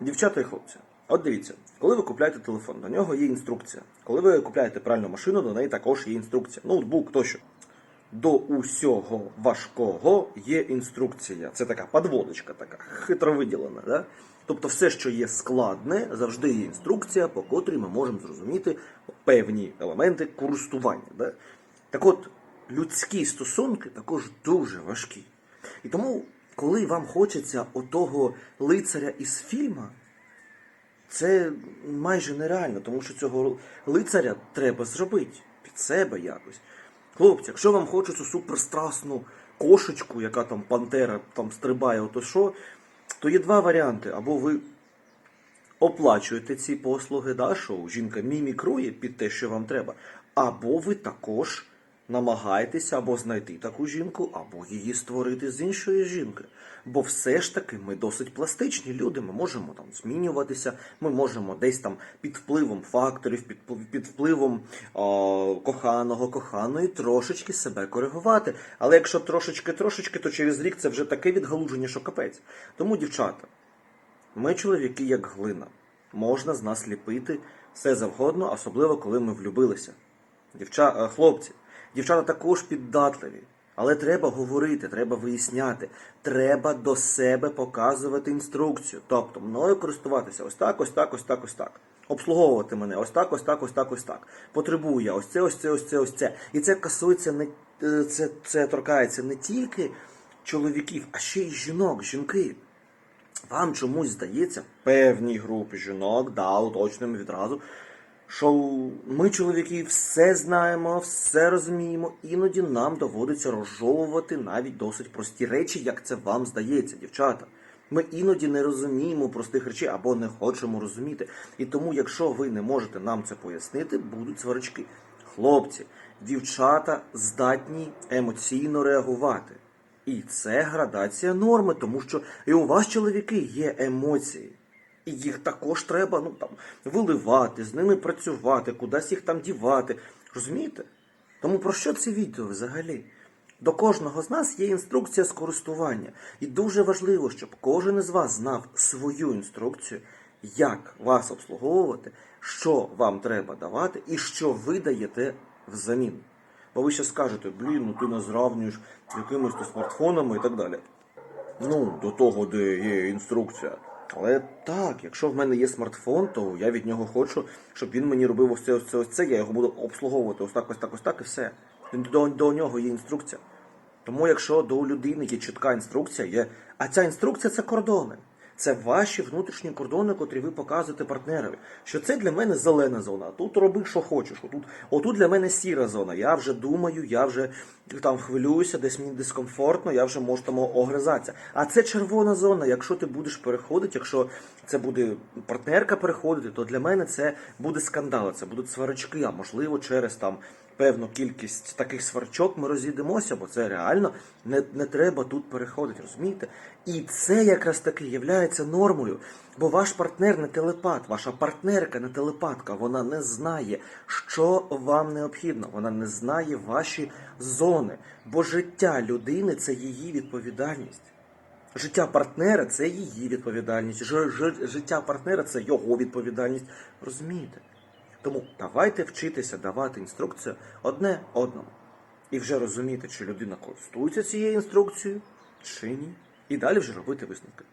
Дівчата і хлопці, от дивіться, коли ви купляєте телефон, до нього є інструкція. Коли ви купляєте пральну машину, до неї також є інструкція. Ноутбук тощо. До усього важкого є інструкція. Це така подводочка, така хитро виділена. Да? Тобто, все, що є складне, завжди є інструкція, по котрій ми можемо зрозуміти певні елементи користування. Да? Так от, людські стосунки також дуже важкі. І тому, коли вам хочеться отого лицаря із фільма, це майже нереально, тому що цього лицаря треба зробити під себе якось. Хлопці, якщо вам хочеться суперстрасну кошечку, яка там пантера там стрибає, ото що, то є два варіанти. Або ви оплачуєте ці послуги, да, що жінка мімікрує під те, що вам треба, або ви також намагаєтеся або знайти таку жінку, або її створити з іншої жінки. Бо все ж таки ми досить пластичні люди. Ми можемо там змінюватися, ми можемо десь там під впливом факторів, під, під впливом о, коханого, коханої трошечки себе коригувати. Але якщо трошечки-трошечки, то через рік це вже таке відгалуження, що капець. Тому, дівчата, ми чоловіки як глина. Можна з нас ліпити все завгодно, особливо коли ми влюбилися. Дівча... е, Хлопці, дівчата також піддатливі. Але треба говорити, треба виясняти, треба до себе показувати інструкцію. Тобто мною користуватися ось так, ось так, ось так, ось так. Обслуговувати мене ось так, ось так, ось так, ось так. Потребую я ось це, ось це, ось це, ось це. І це касується не е, це, це торкається не тільки чоловіків, а ще й жінок, жінки. Вам чомусь здається, в певній групі жінок, да, уточнимо відразу, що ми, чоловіки, все знаємо, все розуміємо, іноді нам доводиться розжовувати навіть досить прості речі, як це вам здається, дівчата. Ми іноді не розуміємо простих речей або не хочемо розуміти. І тому, якщо ви не можете нам це пояснити, будуть сварочки. Хлопці, дівчата здатні емоційно реагувати. І це градація норми, тому що і у вас, чоловіки, є емоції. І їх також треба ну, там, виливати, з ними працювати, кудись їх там дівати. Розумієте? Тому про що це відео взагалі? До кожного з нас є інструкція з користування. І дуже важливо, щоб кожен із вас знав свою інструкцію, як вас обслуговувати, що вам треба давати і що ви даєте взамін. Бо ви ще скажете, блін, ну ти нас зравнюєш з якимись смартфонами і так далі. Ну, до того, де є інструкція. Але так, якщо в мене є смартфон, то я від нього хочу, щоб він мені робив ось це, ось це, ось це, я його буду обслуговувати ось так, ось так, ось так, і все. До, до нього є інструкція. Тому якщо до людини є чітка інструкція, є. А ця інструкція це кордони. Це ваші внутрішні кордони, котрі ви показуєте партнерові. Що це для мене зелена зона. Тут роби, що хочеш. Отут, отут для мене сіра зона. Я вже думаю, я вже там хвилююся, десь мені дискомфортно, я вже можу там огризатися. А це червона зона. Якщо ти будеш переходити, якщо це буде партнерка переходити, то для мене це буде скандал, це будуть сварочки, а можливо через там певну кількість таких сварчок ми розійдемося, бо це реально не, не треба тут переходити, розумієте? І це якраз таки є нормою, бо ваш партнер не телепат, ваша партнерка не телепатка, вона не знає, що вам необхідно, вона не знає ваші зони, бо життя людини це її відповідальність. Життя партнера це її відповідальність. Життя партнера це його відповідальність. Розумієте? Тому давайте вчитися давати інструкцію одне одному. І вже розуміти, чи людина користується цією інструкцією, чи ні. І далі вже робити висновки.